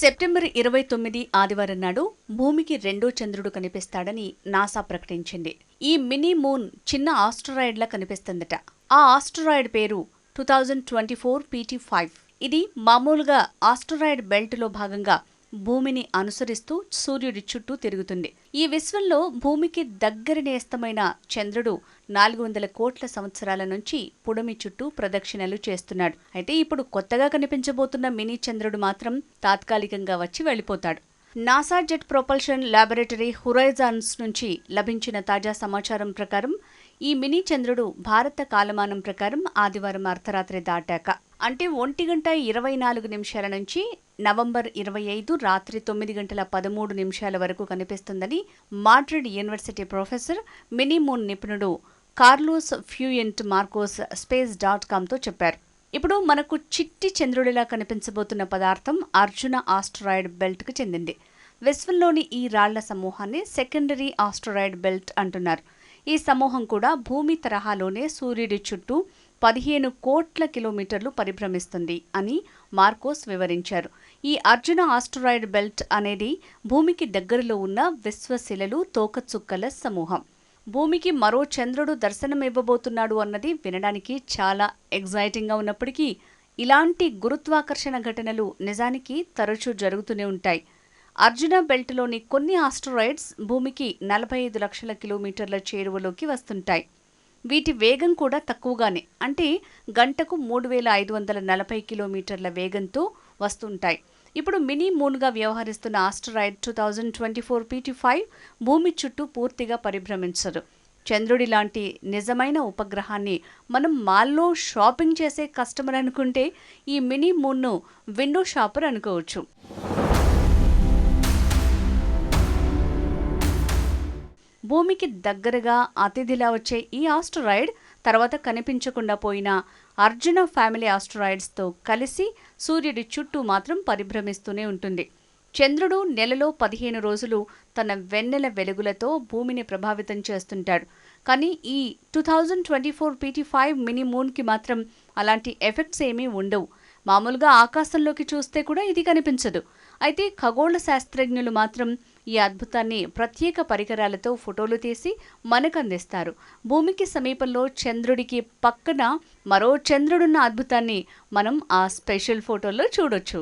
September ఇరవై తొమ్మిది ఆదివారం నాడు భూమికి రెండో చంద్రుడు కనిపిస్తాడని నాసా ప్రకటించింది. ఈ మినీ మూన్ చిన్న ఆస్ట్రాయిడ్లా కనిపిస్తుందట. ఆ ఆస్ట్రాయిడ్ పేరు two thousand twenty four P T five. ఇది మామూలుగా ఆస్ట్రాయిడ్ బెల్ట్లో భాగంగా భూమిని అనుసరిస్తూ సూర్యుడి చుట్టూ తిరుగుతుంది. ఈ విశ్వంలో భూమికి దగ్గర నేస్తమైన చంద్రుడు నాలుగు వందల కోట్ల సంవత్సరాల నుంచి పుడమి చుట్టూ ప్రదక్షిణలు చేస్తున్నాడు. అయితే ఇప్పుడు కొత్తగా కనిపించబోతున్న మినీ చంద్రుడు మాత్రం తాత్కాలికంగా వచ్చి వెళ్ళిపోతాడు. NASA jet propulsion laboratory horizons నుంచి లభించిన తాజా సమాచారం ప్రకారం ఈ మినీ చంద్రుడు భారత కాలమానం ప్రకారం ఆదివారం అర్ధరాత్రి దాటాక అంటే ఒంటి గంట ఇరవై నాలుగు నిమిషాల నుంచి నవంబర్ ఇరవై ఐదు రాత్రి తొమ్మిది గంటల పదమూడు నిమిషాల వరకు కనిపిస్తుందని Madrid university professor mini moon నిపుణుడు Carlos Fuente Marcos space dot కామ్తో చెప్పారు. ఇప్పుడు మనకు చిట్టి చంద్రుడిలా కనిపించబోతున్న పదార్థం అర్జున ఆస్ట్రాయిడ్ బెల్ట్కు చెందింది. విశ్వంలోని ఈ రాళ్ళ సమూహాన్ని సెకండరీ ఆస్ట్రాయిడ్ బెల్ట్ అంటున్నారు. ఈ సమూహం కూడా భూమి తరహాలోనే సూర్యుడి చుట్టూ పదిహేను కోట్ల కిలోమీటర్లు పరిభ్రమిస్తుంది అని మార్కోస్ వివరించారు. ఈ అర్జున ఆస్ట్రాయిడ్ బెల్ట్ అనేది భూమికి దగ్గరలో ఉన్న విశ్వశిలలు తోకచుక్కల సమూహం. భూమికి మరో చంద్రుడు దర్శనమివ్వబోతున్నాడు అన్నది వినడానికి చాలా ఎగ్జైటింగ్గా ఉన్నప్పటికీ ఇలాంటి గురుత్వాకర్షణ ఘటనలు నిజానికి తరచూ జరుగుతూనే ఉంటాయి. అర్జున బెల్ట్లోని కొన్ని ఆస్ట్రాయిడ్స్ భూమికి నలభై ఐదు లక్షల కిలోమీటర్ల చేరువలోకి వస్తుంటాయి. వీటి వేగం కూడా తక్కువగానే అంటే గంటకు మూడు వేల ఐదు వందల నలభై కిలోమీటర్ల వేగంతో వస్తుంటాయి. ఇప్పుడు మినీ మూన్గా వ్యవహరిస్తున్న asteroid two thousand twenty four P T five భూమి చుట్టూ పూర్తిగా పరిభ్రమించదు. చంద్రుడి లాంటి నిజమైన ఉపగ్రహాన్ని మనం మాల్లో షాపింగ్ చేసే కస్టమర్ అనుకుంటే ఈ మినీ మూన్ను విండో షాపర్ అనుకోవచ్చు. భూమికి దగ్గరగా అతిథిలా వచ్చే ఈ ఆస్ట్రాయిడ్ తర్వాత కనిపించకుండా పోయిన అర్జున ఫ్యామిలీ ఆస్ట్రాయిడ్స్తో కలిసి సూర్యుడి చుట్టూ మాత్రం పరిభ్రమిస్తూనే ఉంటుంది. చంద్రుడు నెలలో పదిహేను రోజులు తన వెన్నెల వెలుగులతో భూమిని ప్రభావితం చేస్తుంటాడు. కానీ ఈ two thousand twenty four P T five mini మూన్కి మాత్రం అలాంటి ఎఫెక్ట్స్ ఏమీ ఉండవు. మామూలుగా ఆకాశంలోకి చూస్తే కూడా ఇది కనిపించదు. అయితే ఖగోళ శాస్త్రజ్ఞులు మాత్రం ఈ అద్భుతాన్ని ప్రత్యేక పరికరాలతో ఫోటోలు తీసి మనకు అందిస్తారు భూమికి సమీపంలో చంద్రుడికి పక్కన మరో చంద్రుడున్న అద్భుతాన్ని మనం ఆ స్పెషల్ ఫోటోల్లో చూడొచ్చు.